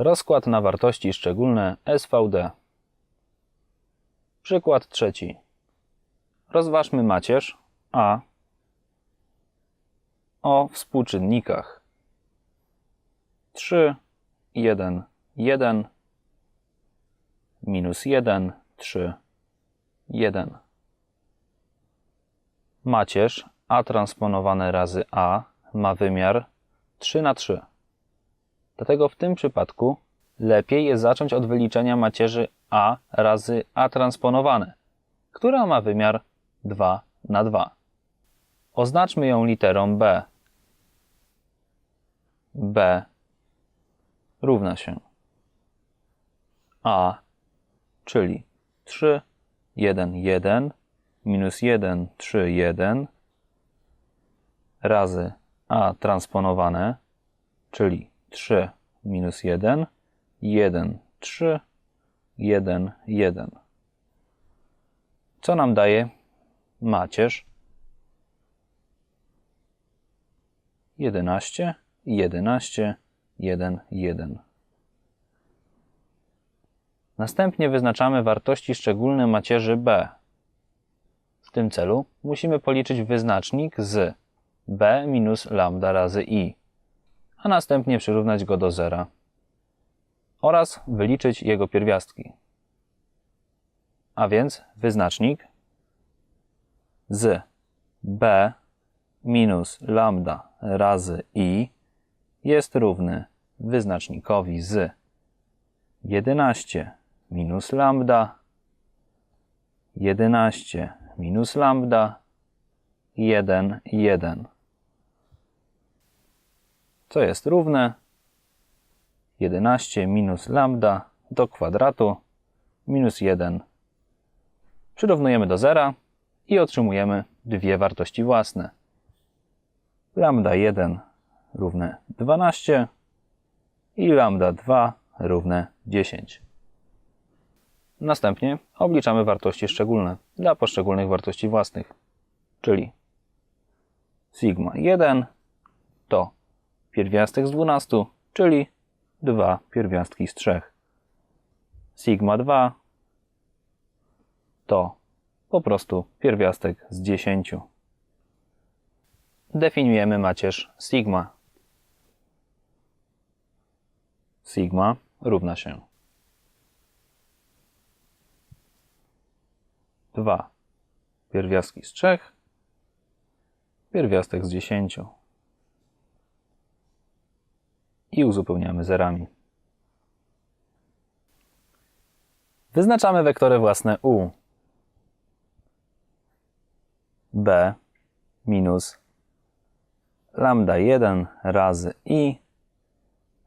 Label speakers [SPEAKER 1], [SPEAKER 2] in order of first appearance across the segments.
[SPEAKER 1] Rozkład na wartości szczególne SVD. Przykład trzeci. Rozważmy macierz A o współczynnikach 3, 1, 1, minus 1, 3, 1. Macierz A transponowane razy A ma wymiar 3 na 3. Dlatego w tym przypadku lepiej jest zacząć od wyliczenia macierzy A razy A transponowane, która ma wymiar 2 na 2. Oznaczmy ją literą B. B równa się A, czyli 3, 1, 1, minus 1, 3, 1 razy A transponowane, czyli 3 minus 1, 1, 3, 1, 1. Co nam daje macierz? 11, 11, 1, 1. Następnie wyznaczamy wartości szczególne macierzy b. W tym celu musimy policzyć wyznacznik z b minus lambda razy i, a następnie przyrównać go do zera oraz wyliczyć jego pierwiastki. A więc wyznacznik z b minus lambda razy i jest równy wyznacznikowi z 11 minus lambda, 11 minus lambda, 1, 1. Co jest równe 11 minus lambda do kwadratu minus 1. Przyrównujemy do zera i otrzymujemy dwie wartości własne. Lambda 1 równe 12 i lambda 2 równe 10. Następnie obliczamy wartości szczególne dla poszczególnych wartości własnych, czyli sigma 1 to pierwiastek z 12, czyli 2 pierwiastki z 3. Sigma 2 to po prostu pierwiastek z 10. Definiujemy macierz sigma. Sigma równa się 2 pierwiastki z 3, pierwiastek z 10 i uzupełniamy zerami. Wyznaczamy wektory własne u. b minus lambda 1 razy i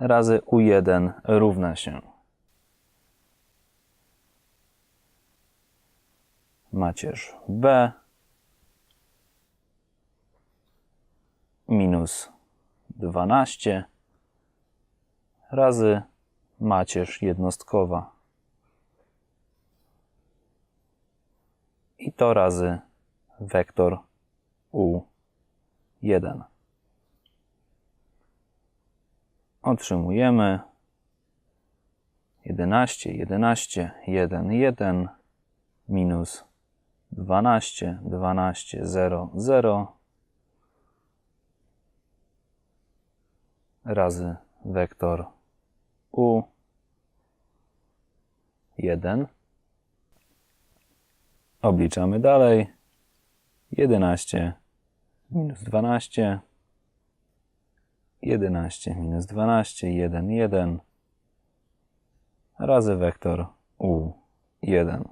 [SPEAKER 1] razy u1 równa się macierz b minus 12 razy macierz jednostkowa. I to razy wektor u1. Otrzymujemy 11, 11, 1, 1 minus 12, 12, 0, 0 razy wektor u 1. Obliczamy dalej. 11 minus 12. 11 minus 12, 1, 1 razy wektor u1.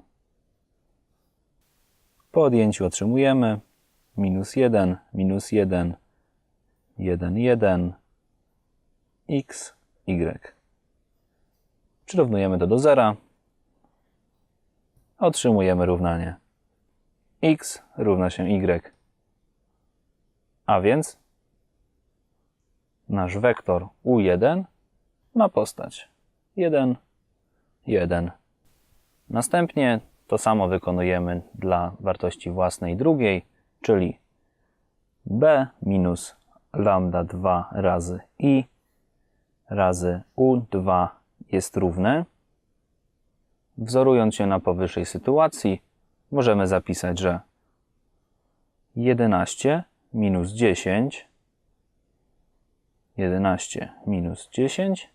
[SPEAKER 1] Po odjęciu otrzymujemy minus 1, minus 1, 1, 1, x, y. Przyrównujemy to do zera. Otrzymujemy równanie x równa się y. A więc nasz wektor u1 ma postać 1, 1. Następnie to samo wykonujemy dla wartości własnej drugiej, czyli b minus lambda 2 razy i razy u2 jest równe. Wzorując się na powyższej sytuacji, możemy zapisać, że 11 minus 10 11 minus 10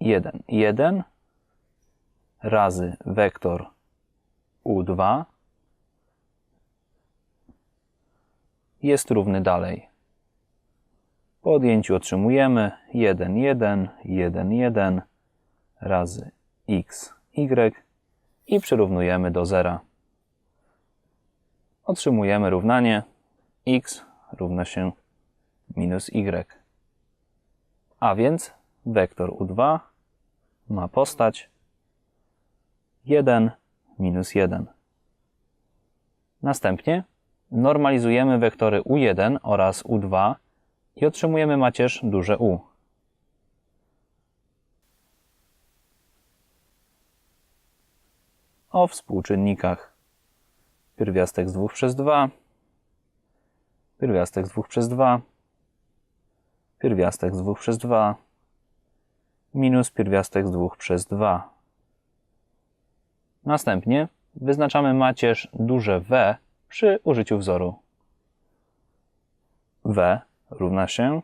[SPEAKER 1] 1 1 razy wektor u2 jest równy dalej. Po odjęciu otrzymujemy 1 1 1 1 razy x y i przyrównujemy do zera. Otrzymujemy równanie x równa się minus y. A więc wektor u2 ma postać 1 minus 1. Następnie normalizujemy wektory u1 oraz u2 i otrzymujemy macierz duże U. O współczynnikach pierwiastek z 2 przez 2, pierwiastek z 2 przez 2, pierwiastek z 2 przez 2, minus pierwiastek z 2 przez 2. Następnie wyznaczamy macierz duże W przy użyciu wzoru. W równa się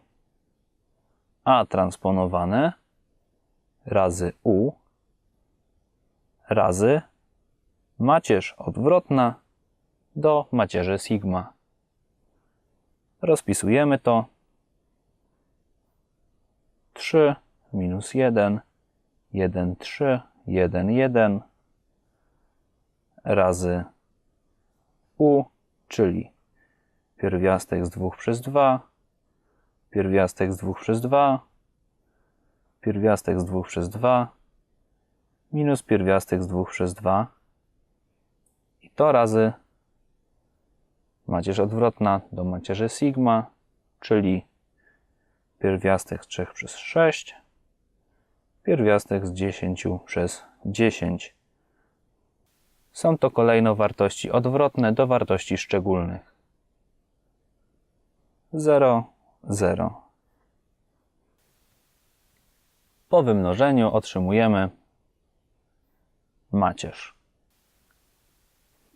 [SPEAKER 1] A transponowane razy U razy macierz odwrotna do macierzy sigma. Rozpisujemy to. 3 minus 1, 1, 3, 1, 1 razy u, czyli pierwiastek z 2 przez 2, pierwiastek z 2 przez 2, pierwiastek z 2 przez 2, minus pierwiastek z 2 przez 2 i to razy macierz odwrotna do macierzy sigma, czyli pierwiastek z 3 przez 6, pierwiastek z 10 przez 10. Są to kolejno wartości odwrotne do wartości szczególnych. 0, 0. Po wymnożeniu otrzymujemy macierz.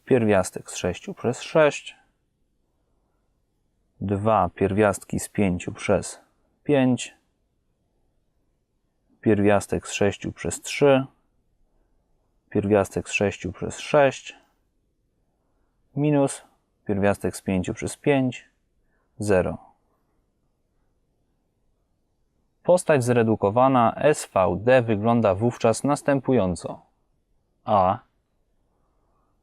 [SPEAKER 1] Pierwiastek z 6 przez 6, 2 pierwiastki z 5 przez 5, pierwiastek z 6 przez 3, pierwiastek z 6 przez 6, minus pierwiastek z 5 przez 5, 0. Postać zredukowana SVD wygląda wówczas następująco. A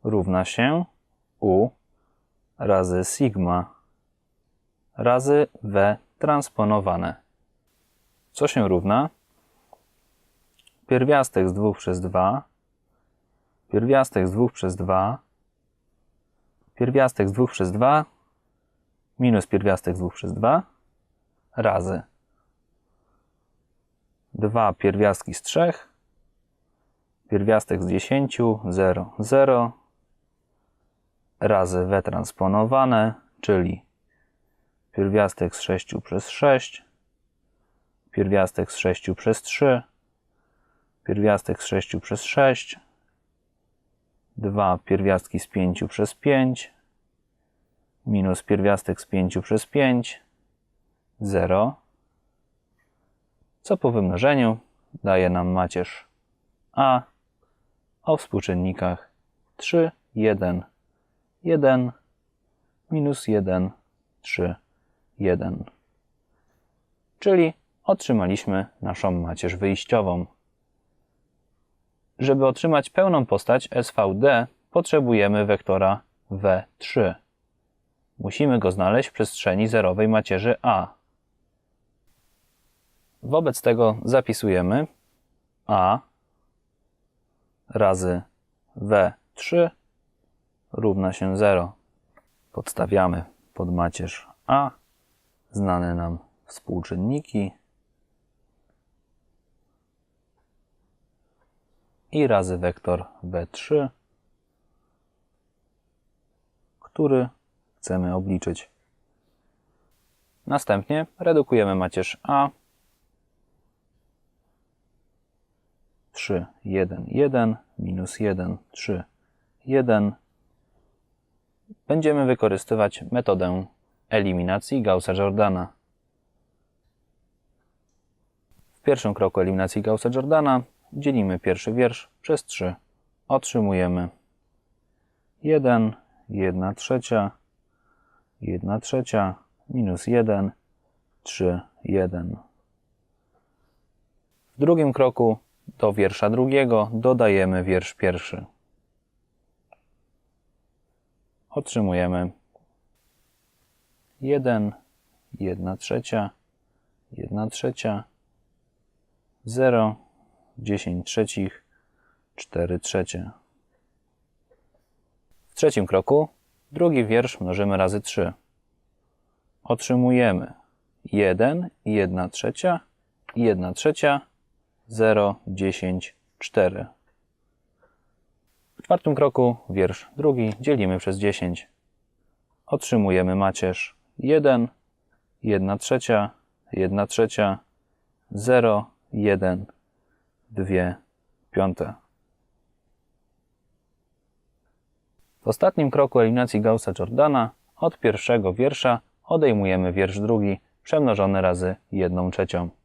[SPEAKER 1] równa się U razy sigma razy W transponowane. Co się równa? Pierwiastek z 2 przez 2, pierwiastek z 2 przez 2, pierwiastek z 2 przez 2 minus pierwiastek z 2 przez 2 razy 2 pierwiastki z 3, pierwiastek z 10, 0, 0 razy w transponowane, czyli pierwiastek z 6 przez 6, pierwiastek z 6 przez 3, pierwiastek z 6 przez 6, 2 pierwiastki z 5 przez 5, minus pierwiastek z 5 przez 5, 0, co po wymnożeniu daje nam macierz A o współczynnikach 3, 1, 1, minus 1, 3, 1. Czyli otrzymaliśmy naszą macierz wyjściową. Żeby otrzymać pełną postać SVD, potrzebujemy wektora W3. Musimy go znaleźć w przestrzeni zerowej macierzy A. Wobec tego zapisujemy A razy W3 równa się 0. Podstawiamy pod macierz A znane nam współczynniki i razy wektor B3, który chcemy obliczyć. Następnie redukujemy macierz A 3, 1, 1, minus 1, 3, 1. Będziemy wykorzystywać metodę eliminacji Gaussa-Jordana. W pierwszym kroku eliminacji Gaussa-Jordana dzielimy pierwszy wiersz przez 3. Otrzymujemy 1, 1 trzecia, 1 trzecia, minus 1, 3, 1. W drugim kroku do wiersza drugiego dodajemy wiersz pierwszy. Otrzymujemy 1, 1 trzecia, 1 trzecia, 0, 10 trzecich, 4 trzecie. W trzecim kroku drugi wiersz mnożymy razy 3. Otrzymujemy 1, 1 trzecia, 1 trzecia, 0, 10, 4. W czwartym kroku wiersz drugi dzielimy przez 10. Otrzymujemy macierz 1, 1 trzecia, 1 trzecia, 0, 1, 2 piąte. W ostatnim kroku eliminacji Gaussa-Jordana od pierwszego wiersza odejmujemy wiersz drugi przemnożony razy 1 trzecią.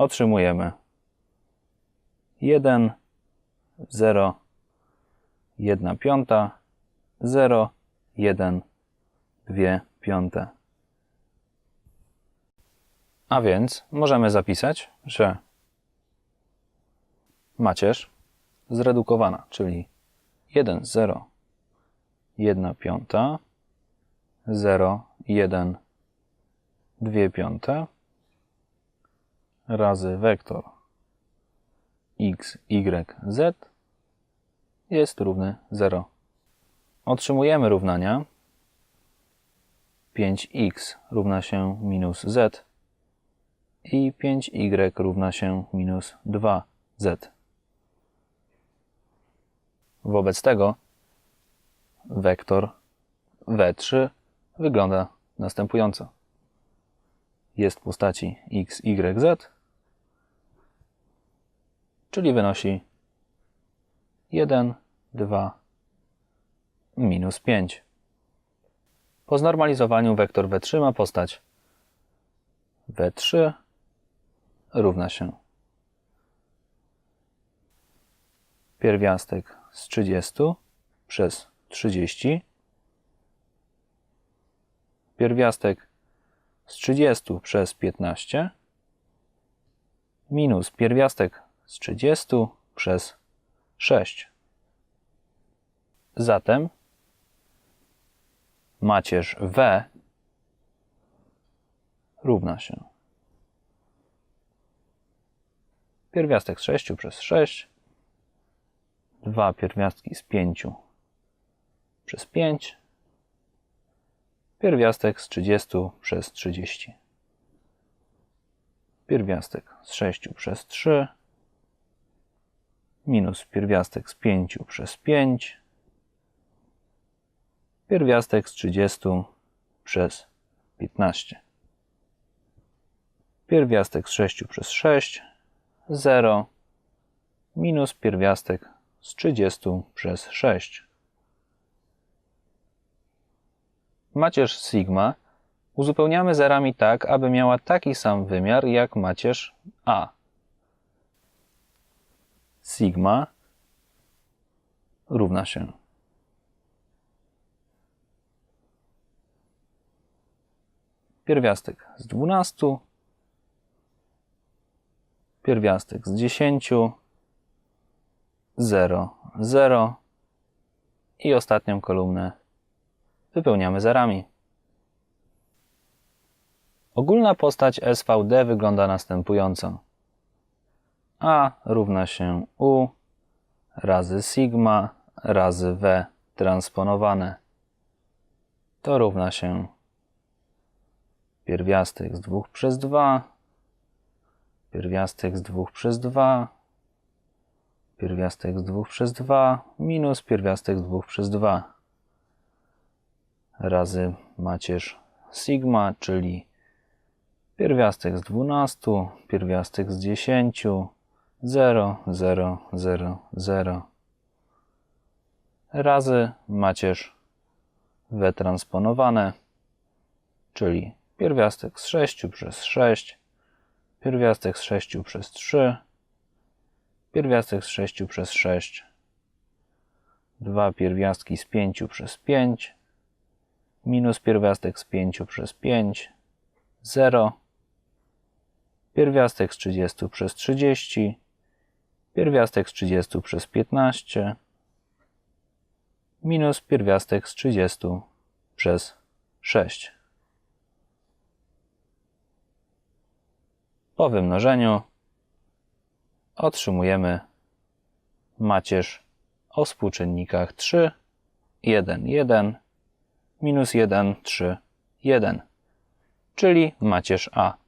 [SPEAKER 1] Otrzymujemy 1, 0, 1 piąta, 0, 1, 2 piąte. A więc możemy zapisać, że macierz zredukowana, czyli 1, 0, 1 piąta, 0, 1, 2 piąte razy wektor x, y, z jest równy 0. Otrzymujemy równania 5x równa się minus z i 5y równa się minus 2z. Wobec tego wektor W3 wygląda następująco. Jest w postaci x, y, z, czyli wynosi 1, 2, minus 5. Po znormalizowaniu wektor W3 ma postać W3 równa się pierwiastek z 30 przez 30 pierwiastek z 30 przez 15 minus pierwiastek z 30 przez 6. Zatem macierz W równa się pierwiastek z 6 przez 6 dwa pierwiastki z 5 przez 5, pierwiastek z 30 przez 30, pierwiastek z 6 przez 3, minus pierwiastek z 5 przez 5, pierwiastek z 30 przez 15, pierwiastek z 6 przez 6, 0, minus pierwiastek z 30 przez 6. Macierz sigma uzupełniamy zerami tak, aby miała taki sam wymiar jak macierz a. Sigma równa się pierwiastek z 12, pierwiastek z 10, 0, 0 i ostatnią kolumnę wypełniamy zerami. Ogólna postać SVD wygląda następująco. A równa się U razy sigma razy W transponowane. To równa się pierwiastek z 2 przez 2, pierwiastek z 2 przez 2, pierwiastek z 2 przez 2 minus pierwiastek z 2 przez 2 razy macierz sigma, czyli pierwiastek z 12, pierwiastek z 10, 0, 0, 0, 0 razy macierz wytransponowane, czyli pierwiastek z 6 przez 6, pierwiastek z 6 przez 3, pierwiastek z 6 przez 6, dwa pierwiastki z 5 przez 5, minus pierwiastek z 5 przez 5, 0, pierwiastek z 30 przez 30, pierwiastek z 30 przez 15, minus pierwiastek z 30 przez 6. Po wymnożeniu otrzymujemy macierz o współczynnikach 3, 1, 1, minus 1, 3, 1, czyli macierz A.